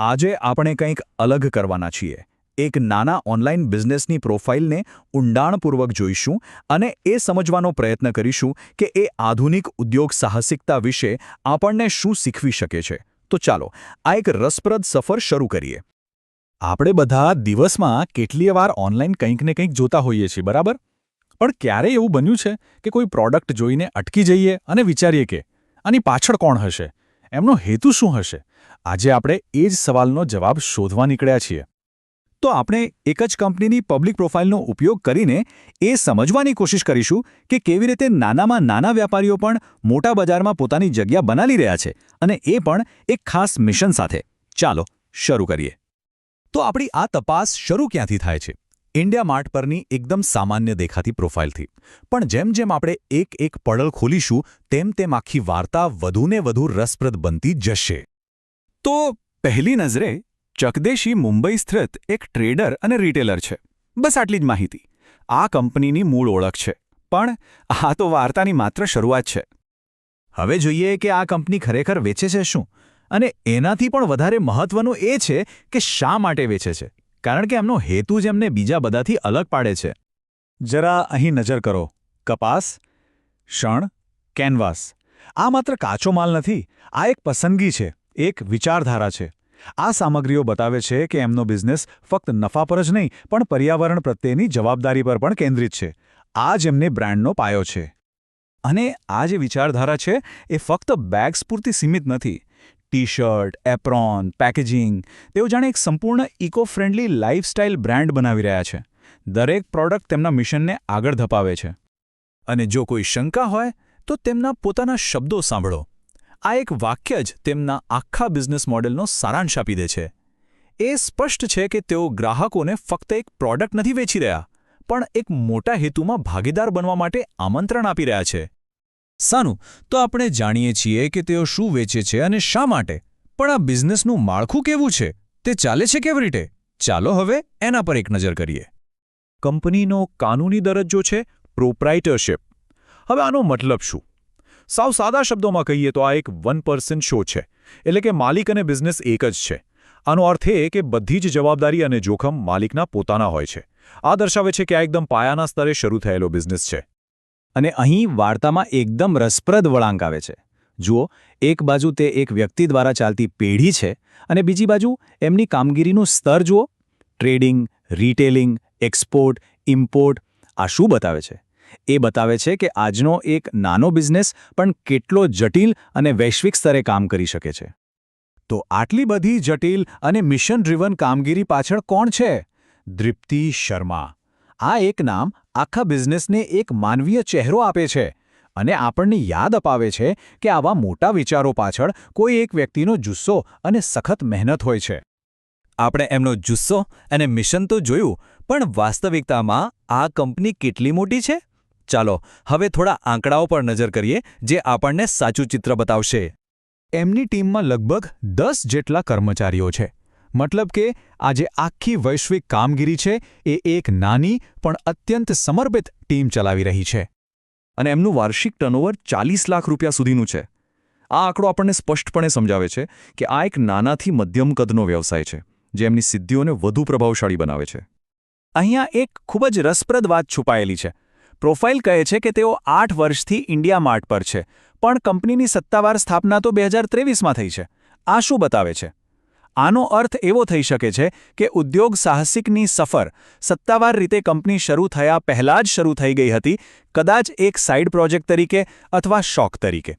આજે આપણે કંઈક અલગ કરવાના છીએ. એક નાના ઓનલાઈન બિઝનેસની પ્રોફાઇલને ઊંડાણપૂર્વક જોઈશું અને એ સમજવાનો પ્રયત્ન કરીશું કે એ આધુનિક ઉદ્યોગ સાહસિકતા વિશે આપણને શું શીખવી શકે છે. તો ચાલો, આ એક રસપ્રદ સફર શરૂ કરીએ. આપણે બધા દિવસમાં કેટલીય વાર ઓનલાઈન કંઈક ને કંઈક જોતા હોઈએ છીએ, બરાબર? પણ ક્યારે એવું બન્યું છે કે કોઈ પ્રોડક્ટ જોઈને અટકી જઈએ અને વિચારીએ કે, આની પાછળ કોણ હશે? એમનો હેતુ શું હશે? આજે આપણે એ જ સવાલનો જવાબ શોધવા નીકળ્યા છીએ. તો આપણે એક જ કંપનીની પબ્લિક પ્રોફાઇલનો ઉપયોગ કરીને એ સમજવાની કોશિશ કરીશું કે કેવી રીતે નાનામાં નાના વ્યાપારીઓ પણ મોટા બજારમાં પોતાની જગ્યા બનાવી રહ્યા છે અને એ પણ એક ખાસ મિશન સાથે. ચાલો, શરૂ કરીએ. તો આપણી આ તપાસ શરૂ ક્યાંથી થાય છે? ઇન્ડિયા માર્ટ પરની એકદમ સામાન્ય દેખાતી પ્રોફાઇલથી. પણ જેમ જેમ આપણે એક એક પડલ ખોલીશું, તેમ તેમ આખી વાર્તા વધુને વધુ રસપ્રદ બનતી જશે. તો પહેલી નજરે ચકદેશી મુંબઈ સ્થિત એક ટ્રેડર અને રિટેલર છે. બસ આટલી જ માહિતી. આ કંપનીની મૂળ ઓળખ છે. પણ આ તો વાર્તાની માત્ર શરૂઆત છે. હવે જોઈએ કે આ કંપની ખરેખર વેચે છે શું? અને એનાથી પણ વધારે મહત્વનું એ છે કે શા માટે વેચે છે? કારણ કે એમનો હેતુ જ એમને બીજા બધાથી અલગ પાડે છે. જરા અહીં નજર કરો. કપાસ, શણ, કેનવાસ. આ માત્ર કાચો માલ નથી. આ એક પસંદગી છે. એક વિચારધારા છે. આ સામગ્રીઓ બતાવે છે કે એમનો બિઝનેસ ફક્ત નફા પર જ નહીં, પણ પર્યાવરણ પ્રત્યેની જવાબદારી પર પણ કેન્દ્રિત છે. આ જ એમને બ્રાન્ડનો પાયો છે. અને આ જે વિચારધારા છે, એ ફક્ત બેગ્સ પૂરતી સીમિત નથી. ટી શર્ટ એપ્રોન, પેકેજિંગ, તેઓ જાણે એક સંપૂર્ણ ઇકો ફ્રેન્ડલી લાઇફસ્ટાઇલ બ્રાન્ડ બનાવી રહ્યા છે. દરેક પ્રોડક્ટ તેમના મિશનને આગળ ધપાવે છે. અને જો કોઈ શંકા હોય, તો તેમના પોતાના શબ્દો સાંભળો. આ એક વાક્ય જ તેમના આખા બિઝનેસ મોડેલનો સારાંશ આપી દે છે. એ સ્પષ્ટ છે કે તેઓ ગ્રાહકોને ફક્ત એક પ્રોડક્ટ નથી વેચી રહ્યા, પણ એક મોટા હેતુમાં ભાગીદાર બનવા માટે આમંત્રણ આપી રહ્યા છે. સાનું, તો આપણે જાણીએ છીએ કે તેઓ શું વેચે છે અને શા માટે? પણ આ બિઝનેસનું માળખું કેવું છે? તે ચાલે છે કેવી રીતે? ચાલો હવે એના પર એક નજર કરીએ. કંપનીનો કાનૂની દરજ્જો છે પ્રોપ્રાઇટરશિપ. હવે આનો મતલબ શું? સાવ સાદા શબ્દોમાં કહીએ તો આ એક વન પર્સન શો છે, એટલે કે માલિક અને બિઝનેસ એક જ છે. આનો અર્થ એ કે બધી જ જવાબદારી અને જોખમ માલિકના પોતાના હોય છે. આ દર્શાવે છે કે આ એકદમ પાયાના સ્તરે શરૂ થયેલો બિઝનેસ છે. અને અહીં વાર્તામાં એકદમ રસપ્રદ વળાંક આવે છે. જુઓ, એક બાજુ તે એક વ્યક્તિ દ્વારા ચાલતી પેઢી છે અને બીજી બાજુ એમની કામગીરીનું સ્તર જુઓ. ટ્રેડિંગ, રિટેલિંગ, એક્સપોર્ટ, ઇમ્પોર્ટ, આ શું બતાવે છે? એ બતાવે છે કે આજનો એક નાનો બિઝનેસ પણ કેટલો જટિલ અને વૈશ્વિક સ્તરે કામ કરી શકે છે. તો આટલી બધી જટિલ અને મિશન ડ્રીવન કામગીરી પાછળ કોણ છે? દ્રિપ્તિ શર્મા. આ એક નામ આખા બિઝનેસને એક માનવીય ચહેરો આપે છે અને આપણને યાદ અપાવે છે કે આવા મોટા વિચારો પાછળ કોઈ એક વ્યક્તિનો જુસ્સો અને સખત મહેનત હોય છે. આપણે એમનો જુસ્સો અને મિશન તો જોયું, પણ વાસ્તવિકતામાં આ કંપની કેટલી મોટી છે? ચાલો, હવે થોડા આંકડાઓ પર નજર કરીએ, જે આપણને સાચું ચિત્ર બતાવશે. એમની ટીમમાં લગભગ દસ જેટલા કર્મચારીઓ છે. મતલબ કે આ જે આખી વૈશ્વિક કામગીરી છે, એ એક નાની પણ અત્યંત સમર્પિત ટીમ ચલાવી રહી છે. અને એમનું વાર્ષિક ટર્નઓવર ચાલીસ લાખ રૂપિયા સુધીનું છે. આ આંકડો આપણને સ્પષ્ટપણે સમજાવે છે કે આ એક નાનાથી મધ્યમ કદનો વ્યવસાય છે, જે એમની સિદ્ધિઓને વધુ પ્રભાવશાળી બનાવે છે. અહીંયા એક ખૂબ જ રસપ્રદ વાત છુપાયેલી છે. પ્રોફાઇલ કહે છે કે તેઓ આઠ વર્ષથી ઇન્ડિયા માર્ટ પર છે, પણ કંપનીની સત્તાવાર સ્થાપના તો બે હજાર ત્રેવીસમાં થઈ છે. આ શું બતાવે છે? આનો અર્થ એવો થઈ શકે છે કે ઉદ્યોગ સાહસિકની સફર સત્તાવાર રીતે કંપની શરૂ થયા પહેલાં જ શરૂ થઈ ગઈ હતી, કદાચ એક સાઇડ પ્રોજેક્ટ તરીકે અથવા શોખ તરીકે.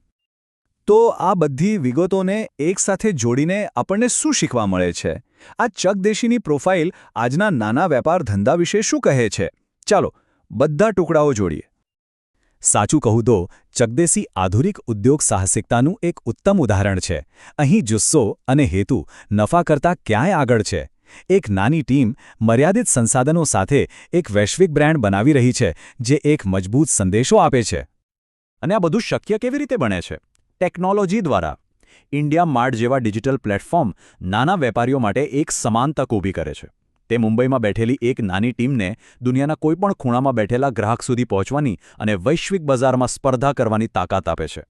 તો આ બધી વિગતોને એકસાથે જોડીને આપણને શું શીખવા મળે છે? આ ચકદેશીની પ્રોફાઇલ આજના નાના વેપાર ધંધા વિશે શું કહે છે? ચાલો બધા ટુકડાઓ જોડીએ. સાચું કહું તો ચગદેસી આધુનિક ઉદ્યોગ સાહસિકતાનું એક ઉત્તમ ઉદાહરણ છે. અહીં જુસ્સો અને હેતુ નફા કરતાં ક્યાંય આગળ છે. એક નાની ટીમ મર્યાદિત સંસાધનો સાથે એક વૈશ્વિક બ્રાન્ડ બનાવી રહી છે, જે એક મજબૂત સંદેશો આપે છે. અને આ બધું શક્ય કેવી રીતે બને છે? ટેકનોલોજી દ્વારા. ઇન્ડિયા માર્ટ જેવા ડિજિટલ પ્લેટફોર્મ નાના વેપારીઓ માટે એક સમાન તક ઊભી કરે છે. તે મુંબઈમાં બેઠેલી એક નાની ટીમને દુનિયાના કોઈપણ ખૂણામાં બેઠેલા ગ્રાહક સુધી પહોંચવાની અને વૈશ્વિક બજારમાં સ્પર્ધા કરવાની તાકાત આપે છે.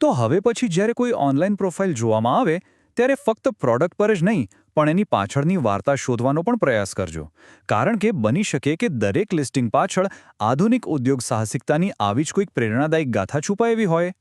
તો હવે પછી જ્યારે કોઈ ઓનલાઈન પ્રોફાઇલ જોવામાં આવે, ત્યારે ફક્ત પ્રોડક્ટ પર જ નહીં, પણ એની પાછળની વાર્તા શોધવાનો પણ પ્રયાસ કરજો. કારણ કે બની શકે કે દરેક લિસ્ટિંગ પાછળ આધુનિક ઉદ્યોગ સાહસિકતાની આવી જ કોઈક પ્રેરણાદાયક ગાથા છુપાયેલી હોય.